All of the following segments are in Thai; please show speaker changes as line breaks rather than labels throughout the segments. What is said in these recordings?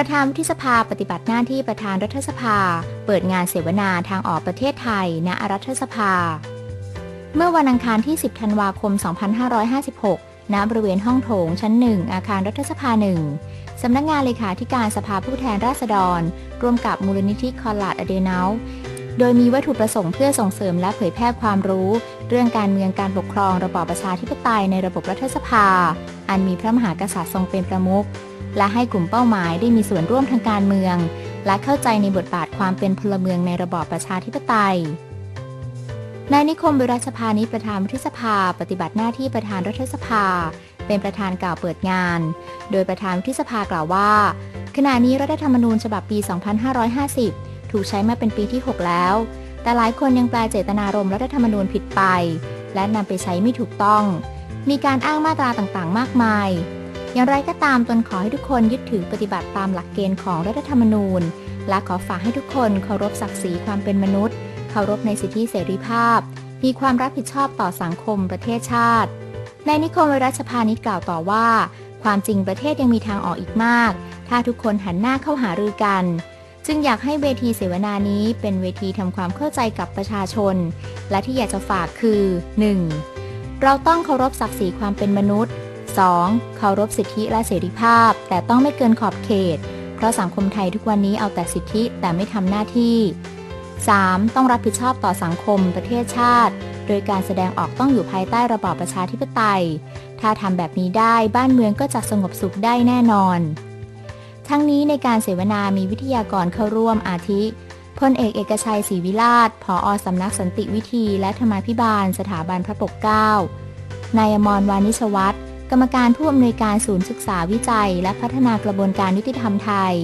ประธานวุฒิสภาปฏิบัติหน้าที่ประธานรัฐสภา เปิดงานเสวนาทางออกประเทศไทย ณ รัฐสภา เมื่อวันอังคารที่ 10 ธันวาคม 2556 ณ บริเวณห้องโถงชั้นหนึ่งอาคารรัฐสภาหนึ่งสำนักงานเลขาธิการสภาผู้แทนราษฎร ร่วมกับมูลนิธิคอลลาดอเดนาโดยมีวัตถุประสงค์เพื่อส่งเสริมและเผยแพร่ความรู้ เรื่องการเมืองการปกครองระบอบประชาธิปไตยในระบบรัฐสภา อันมีพระมหากษัตริย์ทรงเป็นประมุข และให้กลุ่มเป้าหมายได้มีส่วนร่วมทางการเมือง และเข้าใจในบทบาทความเป็นพลเมืองในระบอบประชาธิปไตยนายนิคมวิรัชพานิประธานวุฒิสภา ปฏิบัติหน้าที่ประธานรัฐสภา เป็นประธานกล่าวเปิดงาน โดยประธานวุฒิสภากล่าวว่า ขณะนี้รัฐธรรมนูญฉบับปี 2550 ถูกใช้มาเป็นปีที่ 6 แล้ว แต่หลายคนยังแปลเจตนารมณ์รัฐธรรมนูญผิดไป และนำไปใช้ไม่ถูกต้อง มีการอ้างมาตราต่างๆ มากมาย อย่างไรก็ตามตนขอให้ทุกคนยึดถือปฏิบัติตามหลักเกณฑ์ของรัฐธรรมนูญ และขอฝากให้ทุกคนเคารพศักดิ์ศรีความเป็นมนุษย์ เคารพในสิทธิเสรีภาพ มีความรับผิดชอบต่อสังคมประเทศชาติในนิคมวรัชพานิชกล่าวต่อว่า ความจริงประเทศยังมีทางออกอีกมาก ถ้าทุกคนหันหน้าเข้าหารือกัน จึงอยากให้เวทีเสวนานี้เป็นเวทีทำความเข้าใจกับประชาชน และที่อยากจะฝากคือ 1. เราต้องเคารพศักดิ์ศรีความเป็นมนุษย์ 2. เคารพสิทธิและเสรีภาพ แต่ต้องไม่เกินขอบเขต เพราะสังคมไทยทุกวันนี้เอาแต่สิทธิแต่ไม่ทำหน้าที่ 3. ต้องรับผิดชอบต่อสังคมประเทศชาติ โดยการแสดงออกต้องอยู่ภายใต้ระบอบประชาธิปไตย ถ้าทำแบบนี้ได้บ้านเมืองก็จะสงบสุขได้แน่นอน ทั้งนี้ในการเสวนามีวิทยากรเข้าร่วมอาทิพลเอกเอกชัยศรีวิราชผออสำนักสันติวิธีและธรรมาภิบาล สถาบันพระปกเกล้านายอมรวานิชวัตร กรรมการผู้อำนวยการศูนย์ศึกษาวิจัย และพัฒนากระบวนการยุติธรรมไทย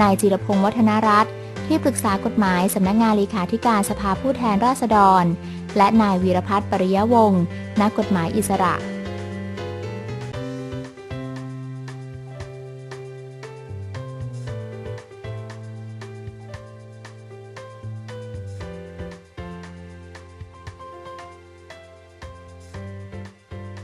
นายจิรพงศ์วัฒนรัตน์ที่ปรึกษากฎหมายสำนักงานเลขาธิการสภาผู้แทนราษฎร และนายวีรพัฒน์ปริยวงศ์นักกฎหมายอิสระ